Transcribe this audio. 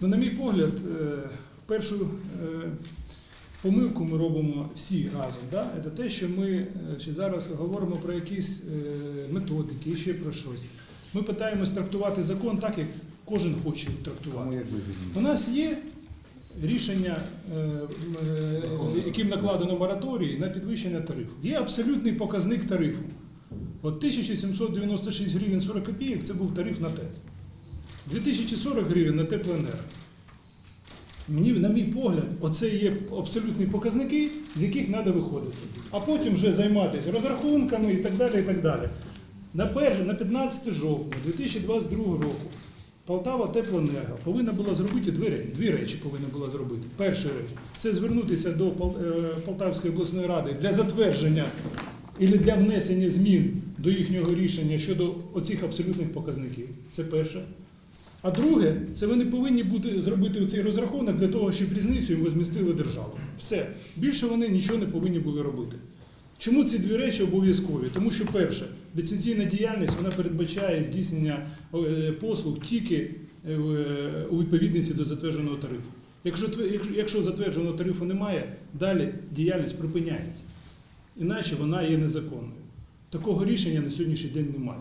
Ну, на мій погляд, е, першу е, помилку ми робимо всі разом. Да? Це те, що ми ще зараз говоримо про якісь е, методики, ще про щось. Ми питаємось трактувати закон так, як кожен хоче трактувати. У нас є рішення, яким накладено мораторій на підвищення тарифу. Є абсолютний показник тарифу. От 1796 гривень 40 копійок це був тариф на ТЕЦ. 2040 гривень на теплоенерго. Мені, на мій погляд, оце є абсолютні показники, з яких треба виходити. А потім вже займатися розрахунками і так далі. І так далі. На, перше, на 15 жовтня 2022 року Полтава Теплоенерго повинна була зробити дві, ре- дві речі. Повинна була зробити. Перша річ це звернутися до е, Полтавської обласної ради для затвердження і для внесення змін до їхнього рішення щодо оцих абсолютних показників. Це перше. А друге, це вони повинні бути зробити цей розрахунок для того, щоб різницю їм возмістили державу. Все. Більше вони нічого не повинні були робити. Чому ці дві речі обов'язкові? Тому що, перше, ліцензійна діяльність вона передбачає здійснення е, послуг тільки е, у відповідності до затвердженого тарифу. Якщо- якщо затвердженого тарифу немає, далі діяльність припиняється. Іначе вона є незаконною. Такого рішення на сьогоднішній день немає.